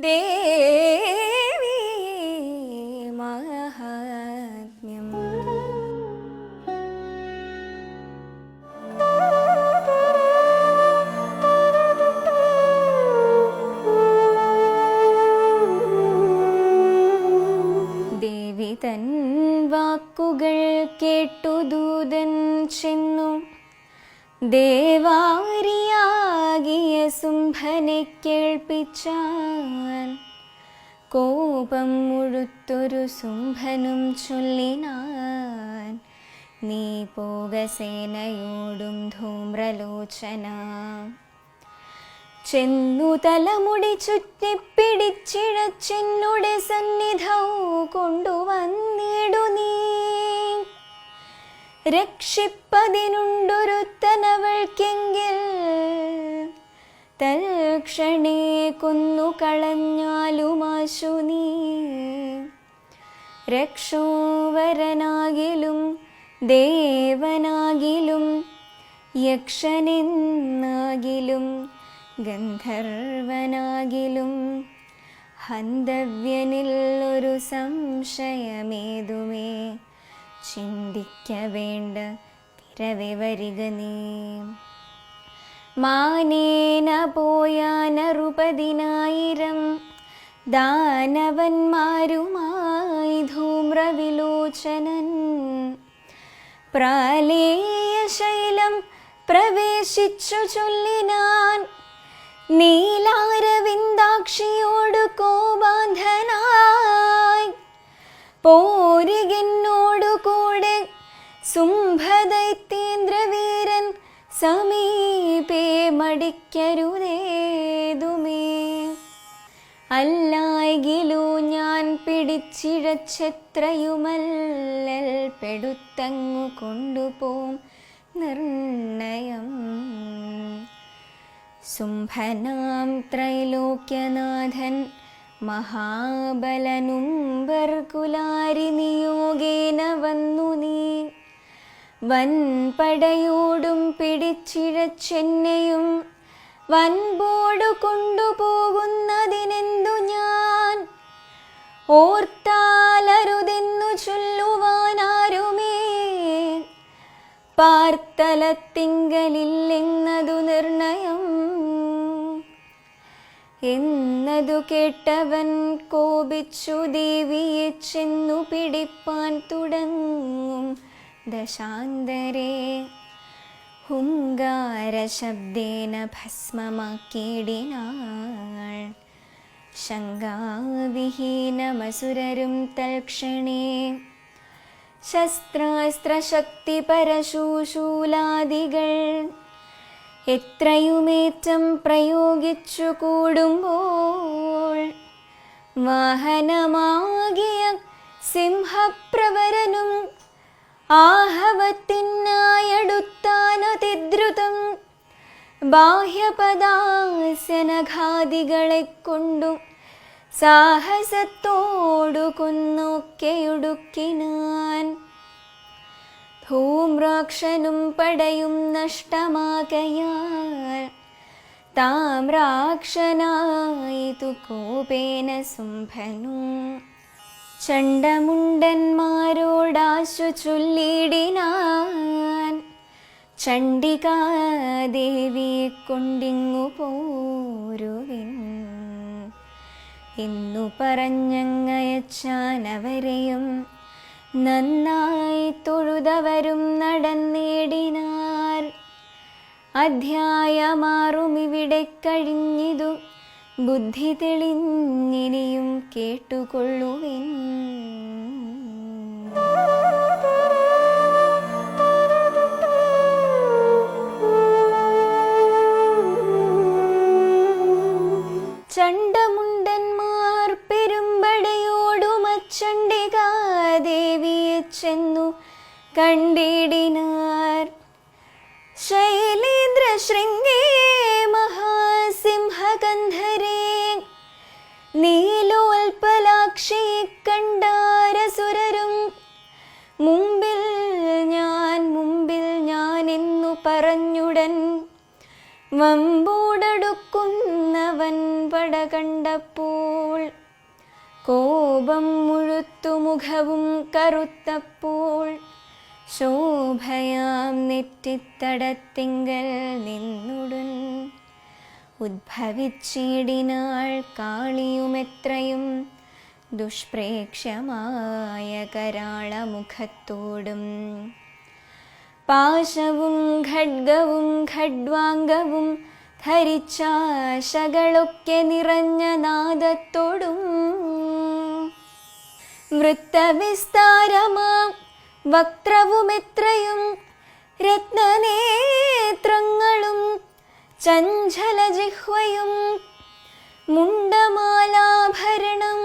ദേ സുംഭനും ചൊല്ലിനാൻ. നീ പോകസേനയോടും ധൂമ്രലോചന. ചെന്നു തലമുടി ചുറ്റി ചുറ്റിപ്പിടിച്ചിഴച്ചെന്നുടെ സന്നിധവും കൊണ്ടുവന്നിടു നീ. രക്ഷിപ്പതിനുണ്ടൊരുത്തനവൾക്കെങ്കിൽ തൽക്ഷണേ കൊന്നു കളഞ്ഞാലുമാശു നീ. രക്ഷോവരനാകിലും ദേവനാകിലും യക്ഷനെന്നാകിലും ഗന്ധർവനാകിലും ഹന്തവ്യനിൽ ഒരു സംശയമേതുമേ? ചിന്തിക്ക വേണ്ട പിറവെ വരിക നീ. മാനേന പോയാനറുപതിനായിരം ദാനവന്മാരുമായി ധൂമ്രവിലോചനൻ. പ്രാലേയശൈലം പ്രവേശിച്ചു ചൊല്ലിനാൻ. നീലാരവിന്ദാക്ഷിയോടു കോബാന്ധനായി പോരുകിന്നോടു കൂടെ സുംഭദൈത്യേന്ദ്രവീരൻ സമീപേ മടിക്കരുതേതുമേ. അല്ലായികിലോ ഞാൻ പിടിച്ചിഴച്ചെത്രയുമല്ലൽ പെടുത്തങ്ങു കൊണ്ടുപോം നിർണയം. സുംഭനാം ത്രൈലോക്യനാഥൻ മഹാബലനും ബർകുലാരി നിയോഗേന വന്നു നീ. വൻപടയോടും പിടിച്ചിഴച്ചെന്നെയും വൻപോടു കൊണ്ടുപോകുന്നതിനെന്തു ഞാൻ? ഓർത്താലരുതെന്നു ചൊല്ലുവാനാരുമേ? പാർത്തലത്തിങ്കലില്ലെന്നതു നിർണയം. എന്നതു കേട്ടവൻ കോപിച്ചു ദേവിയെ ചെന്നു പിടിപ്പാൻ തുടങ്ങും. ദശാന്തരേ ഹുങ്കാരശബ്ദേന ഭസ്മമാക്കിയിടിനാൾ ശങ്കാവിഹീനമസുരരും തൽക്ഷണേ. ശസ്ത്രാസ്ത്രശക്തി പരശൂശൂലാദികൾ എത്രയുമേറ്റം പ്രയോഗിച്ചു കൂടുമ്പോൾ വാഹനമാകിയ സിംഹപ്രവരനും ആഹവത്തിനായടുത്താനതിദ്രുതം ബാഹ്യപദാസ്യനഘാദികളെ കൊണ്ടും സാഹസത്തോടു കൊന്നൊക്കെയൊടുക്കിനാൻ ധൂമ്രാക്ഷനും പടയും നഷ്ടമാകയാൽ താമ്രാക്ഷനായിതു കോപേന സുംഭനും ചണ്ടമുണ്ടന്മാരോടാശു ചൊല്ലിടിനാൻ ചണ്ഡികാദേവിയെ കൊണ്ടിങ്ങു പോരുവിൻ. എന്നു പറഞ്ഞങ്ങയച്ചാൻ അവരെയും നന്നായി തൊഴുതവരും നടന്നേടിനാർ അധ്യായമാറും ഇവിടെ കഴിഞ്ഞിതു. ബുദ്ധി തെളിഞ്ഞിനിയും കേട്ടുകൊള്ളുവിൻ. ചണ്ടമുണ്ടന്മാർ പെരുമ്പടയോടുമച്ചണ്ഡികാദേവിയെ ചെന്നു കണ്ടിടിനാർ. ശൈലേന്ദ്ര കറുത്തപ്പോൾ ശോഭയാം നെറ്റിത്തടത്തിങ്കൽ നിന്നുടൻ ഉദ്ഭവിച്ചിടിനാൾ കാളിയുമെത്രയും ദുഷ്പ്രേക്ഷ്യമായ കരാളമുഖത്തോടും പാശവും ഖഡ്ഗവും ഖഡ്വാംഗവും ധരിച്ചാശകളൊക്കെ നിറഞ്ഞ നാദത്തോടും വൃത്തവിസ്താരമാം. വക്രവുമെത്രയും രത്നനേത്രങ്ങളും ചഞ്ചലജിഹ്വയും മുണ്ടമാലാഭരണം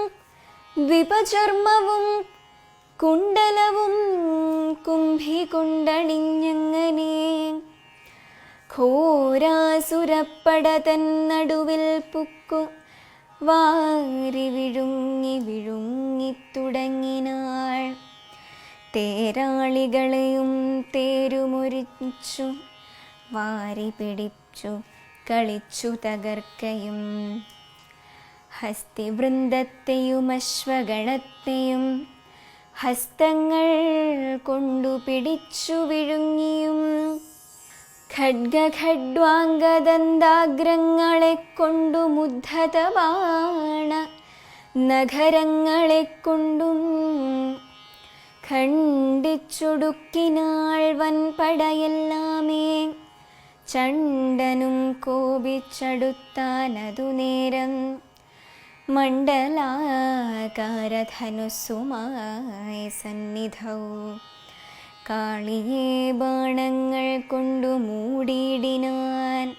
വിപചർമ്മവും കുണ്ടലവും കുംഭികൊണ്ടണിഞ്ഞങ്ങനെ. ഘോരാസുരപ്പട തൻ നടുവിൽ പുക്കു വാരി വിഴുങ്ങി വിഴുങ്ങി തുടങ്ങിനാൾ. തേരാളികളെയും തേരുമൊരിച്ചു വാരി പിടിച്ചു കളിച്ചു തകർക്കയും. ഹസ്തിവൃന്ദത്തെയും അശ്വഗണത്തെയും ഹസ്തങ്ങൾ കൊണ്ടു പിടിച്ചു വിഴുങ്ങിയും. ഖഡ്ഗഖഡ്വാംഗദന്താഗ്രങ്ങളെ കൊണ്ടു മുദ്ധതവാണ നഗരങ്ങളെ കൊണ്ടും. ഖണ്ഡിച്ചൊടുക്കിനാൾ വൻപടയെല്ലാമേ ചണ്ടനും കോപിച്ചടുത്താനതു നേരം. മണ്ഡലാകാരധനുസുമായി സന്നിധൗ കാളിയെ ബാണങ്ങൾ കൊണ്ടു മൂടിയിടിനാൻ.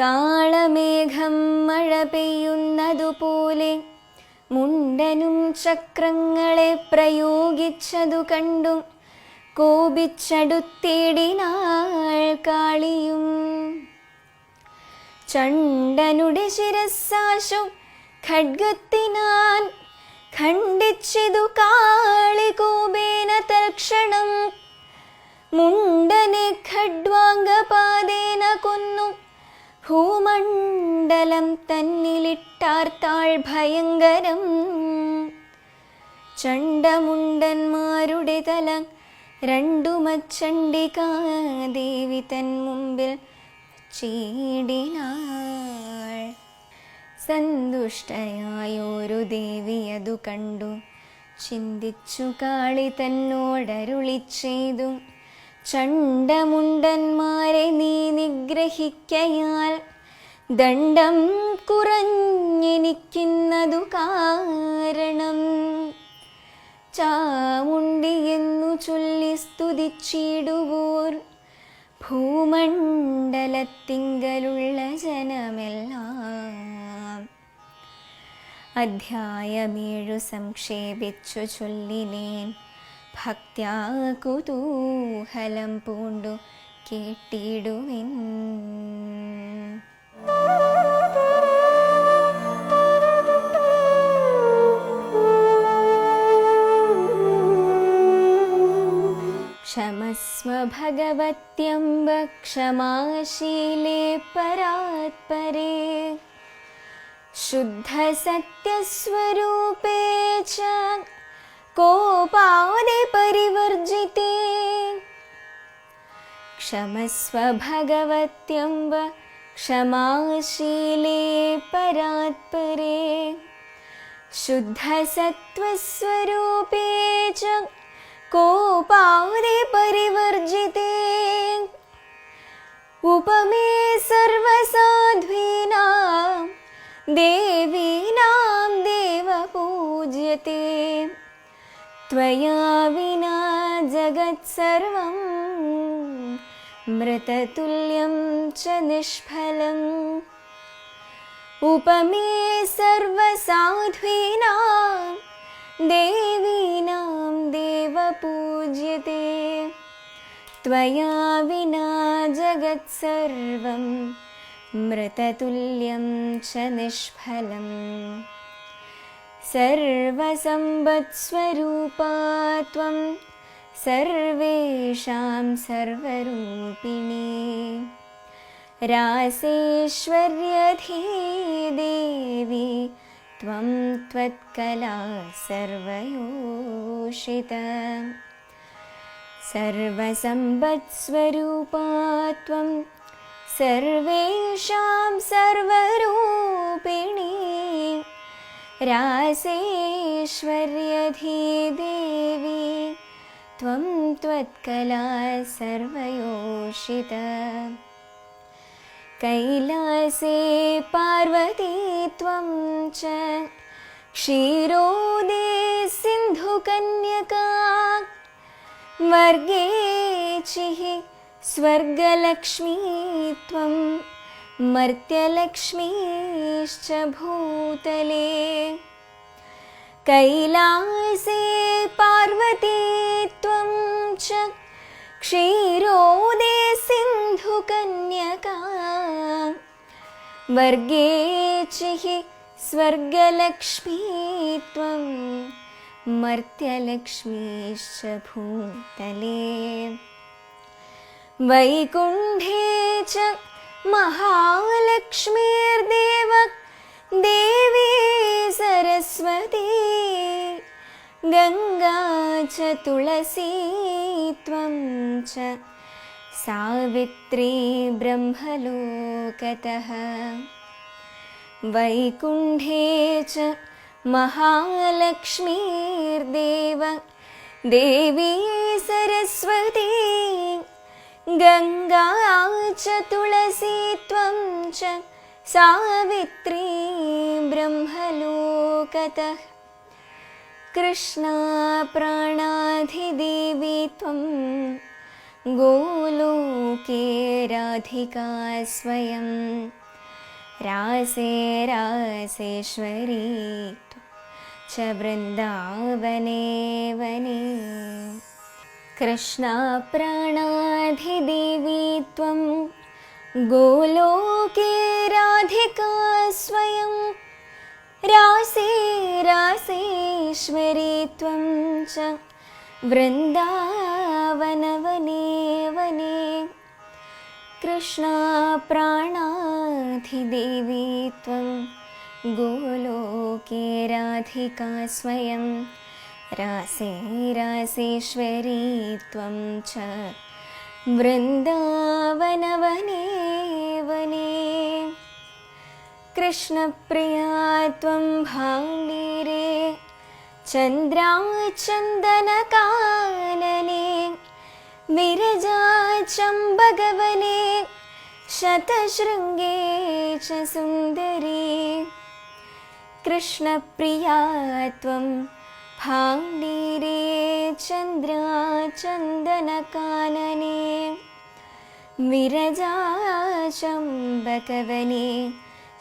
കാളമേഘം മഴ പെയ്യുന്നതുപോലെ മുണ്ടനും ചക്രങ്ങളെ പ്രയോഗിച്ചതു കണ്ടും കോപിച്ചടുത്തിടിനാൾ കാളിയും. ചണ്ടനുടെ ശിരസാശു ഖഡ്ഗത്തിനാൻ ഖണ്ഡിച്ചിതു കാളി കോപേന തൽക്ഷണം. മുണ്ടനെ ഖഡ്വാംഗപാദേന കൊന്നു. ഭൂമണ്ഡലം തന്നിലിട്ടാർത്താൾ ഭയങ്കരം. ചണ്ടമുണ്ടന്മാരുടെ തല രണ്ടുമച്ചണ്ടികാദേവി തൻ മുമ്പിൽ ചീടിനാൾ. സന്തുഷ്ടയായൊരു ദേവി അതു കണ്ടു. ചിന്തിച്ചു കാളി തന്നോടരുളി ചെയ്തു ചണ്ടമുണ്ടന്മാരെ നീ നിഗ്രഹിക്കയാൽ ദണ്ഡം കുറഞ്ഞെനിക്കുന്നതു കാരണം. ചാമുണ്ടി എന്നു ചൊല്ലി സ്തുതിച്ചിടുവോർ. ഭൂമണ്ഡലത്തിങ്കലുള്ള അധ്യായമേഴു സംക്ഷേപിച്ചു ചൊല്ലിലേൻ ഭക്ത്യാ കുതൂഹലം പൂണ്ടു കേട്ടിടുവിൻ ക്ഷമസ്വ ഭഗവത്യംബ ക്ഷമാശീലേ പരാത്പരേ शुद्धसत्यस्वरूपे च कोपादे परिवर्जिते। क्षमस्व भगवत्यम्ब क्षमाशीले परात्परे। शुद्धसत्त्वस्वरूपे च कोपादे परिवर्जिते। उपमे सर्वसाध्वीनां देवीनां देवपूज्यते त्वया विना जगत्सर्वं मृततुल्यं च निष्फलम्। उपमे सर्वसाध्वीनां देवीनां देवपूज्यते त्वया विना जगत्सर्वं मृततुल्यं च निष्फलम्। सर्वसम्पत्स्वरूपा त्वं सर्वेषां सर्वरूपिणी। रासेश्वर्यधी देवी त्वं त्वत्कला सर्वयोषित। सर्वसम्पत्स्वरूपा त्वं सर्वेषां सर्वरूपिणी रासेश्वर्यधिदेवी त्वं त्वत्कला सर्वयोषित। कैलासे पार्वती त्वं च क्षीरोदे सिन्धुकन्यका वर्गे चिः स्वर्गलक्ष्मी त्वं मर्त्यलक्ष्मीश्च भूतले। कैलासे पार्वती त्वं च क्षीरोदे सिन्धुकन्यका। वर्गे चिः स्वर्गलक्ष्मी त्वं मर्त्यलक्ष्मीश्च भूतले वैकुण्ठे च महालक्ष्मीर्देव देवी सरस्वती गङ्गा च तुलसी त्वं च सावित्री ब्रह्मलोकतः। वैकुण्ठे च महालक्ष्मीर्देव देवी सरस्वती गङ्गा च तुलसी त्वं च सावित्री ब्रह्मलोकतः कृष्णा प्राणाधिदेवी त्वं गोलोके राधिका स्वयं रासे रासेश्वरी च वृन्दावने वने कृष्णा प्राणाधिदेवी त्वं गोलोके राधिका स्वयं रासे रासेश्वरी त्वं च वृन्दावनवने वने कृष्णा प्राणाधिदेवी त्वं गोलोके राधिका स्वयं रासे रासेश्वरी त्वं च वृन्दावनवने वने। कृष्णप्रिया त्वं भाण्डीरे चन्द्राचन्दनकानने विरजाचम्बगवने शतशृङ्गे च सुन्दरी। कृष्णप्रिया त्वं ഭാംഗീരേ ചന്ദ്ര ചന്ദനകാനനേ വിരജാശംബകവനേ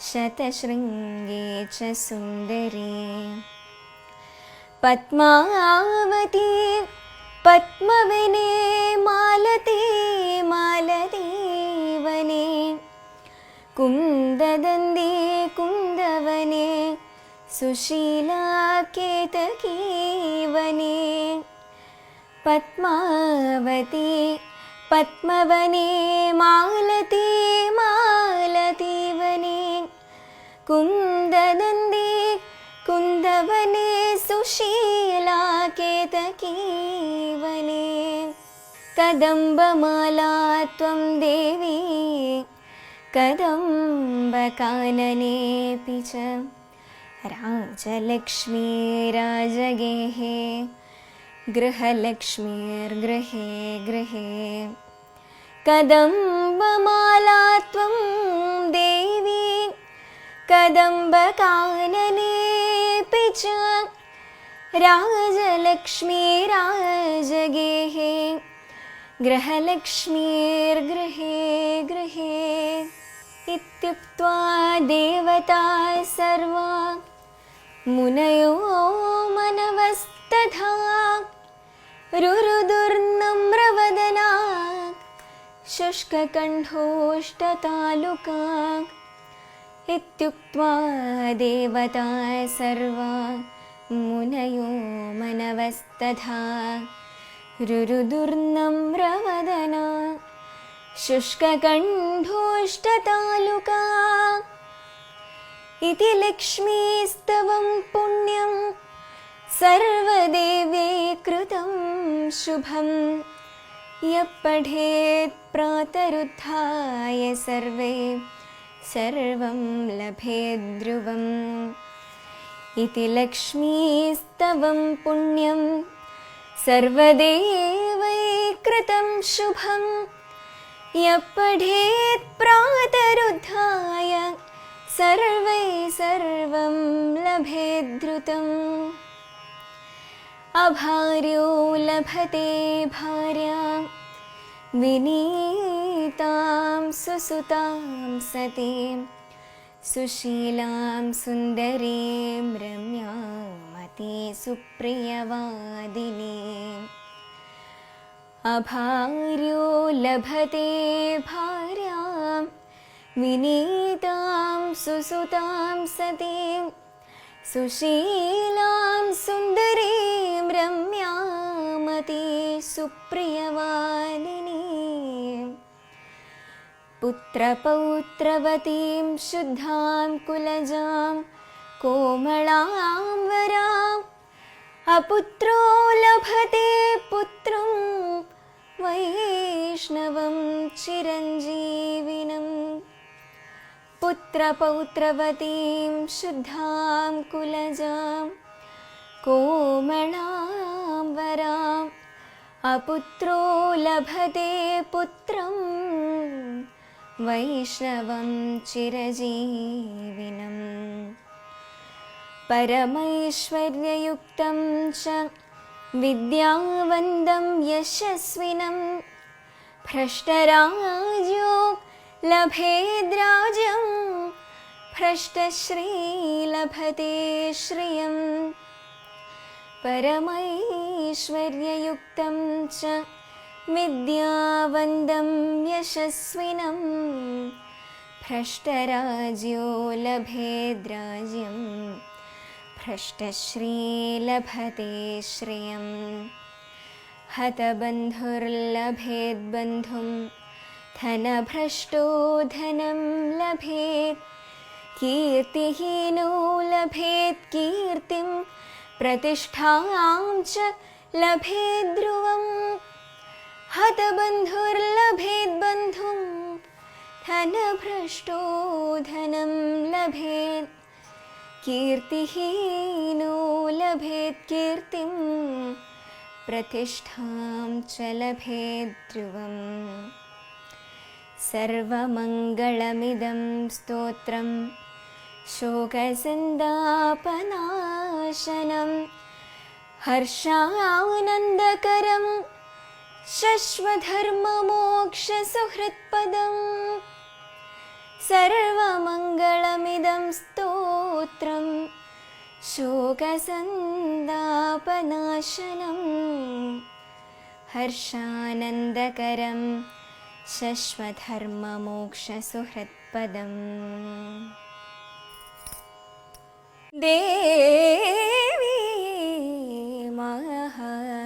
ശതശൃംഗേ ച സുന്ദരേ. പത്മാവതീ പത്മവനേ മാലതേ മാലതീവനേ കുന്ദദന്തേ सुशीला केतकीवने पद्मावती पद्मवने मालती मालतीवने कुन्ददन्दी कुन्दवने सुशीला केतकीवने कदम्बमाला त्वं देवी कदम्बकाननेऽपि च राजलक्ष्मी राजगेः गृहलक्ष्मीर्गृहे गृहे कदम्बमाला त्वं देवी कदम्बकाननेऽपि च राजलक्ष्मी राजगेः गृहलक्ष्मीर्गृहे गृहे इत्युक्त्वा देवता सर्वा मुनयो मनवस्तथा रुरुदुर्नम्रवदना शुष्ककण्ठोष्टतालुका इत्युक्त्वा देवता सर्वा मुनयो मनवस्तथा रुरुदुर्नम्रवदना शुष्ककण्ठोष्टतालुका इति लक्ष्मीस्तवं पुण्यं सर्वदेव्यै कृतं शुभं। यः पठेत् प्रातरुत्थाय सर्वे सर्वं लभेद्ध्रुवम् इति लक्ष्मीस्तवं पुण्यं सर्वदेवै कृतं शुभं। यः पठेत् प्रातरुद्धाय सर्वै सर्वं लभेद्धृतम् अभार्यो लभते भार्यां विनीतां सुसुतां सतीं सुशीलां सुन्दरीं रम्यामती सुप्रियवादिनीम् अभार्यो लभते भार्यां വിനീതാം സുസുതാം സതീം സുശീലാം സുന്ദരീം രമ്യാമതീ സുപ്രിയവാലിനീം. പുത്രപൗത്രവതീം ശുദ്ധാം കുലജാം കോമളാം വരാം. അപുത്രോ ലഭത്തെ പുത്രം വൈഷ്ണവം ചിരഞ്ജീവി पुत्रपौत्रवतीं शुद्धां कुलजां कोमलां वराम् अपुत्रो लभते पुत्रं वैष्णवं चिरजीविनम् परमैश्वर्ययुक्तं च विद्यावन्दं यशस्विनं ലഭേദ്രാജം ഭ്രഷ്ടശ്രീ ലഭത്തെ ശ്രിയം. പരമൈശ്വര്യയുക്തം ച വിദ്യാവന്തം യശസ്വിനം. ഭ്രഷ്ടരാജ്യോ ലഭേദ്രാജ്യം ഭ്രഷ്ടശ്രീ ലഭത്തെ ശ്രിയം. ഹതബന്ധുർലഭേദ്ബന്ധും धनभ्रष्टो धनं लभेत् कीर्तिहीनो लभेत् कीर्तिं प्रतिष्ठां च लभेद्ध्रुवम् हतबन्धुर्लभेद्बन्धुं धनभ्रष्टो धनं लभेत् कीर्तिहीनो लभेत् कीर्तिं प्रतिष्ठां च लभेद्ध्रुवम् सर्वमङ्गलमिदं स्तोत्रं शोकसन्दापनाशनं हर्षानन्दकरं शश्वधर्ममोक्षसुहृत्पदम् सर्वमङ्गलमिदं स्तोत्रं शोकसन्दापनाशनं ശശ്വധർമ്മമോക്ഷസുഹൃത്പദം. ദേവീ മഹാ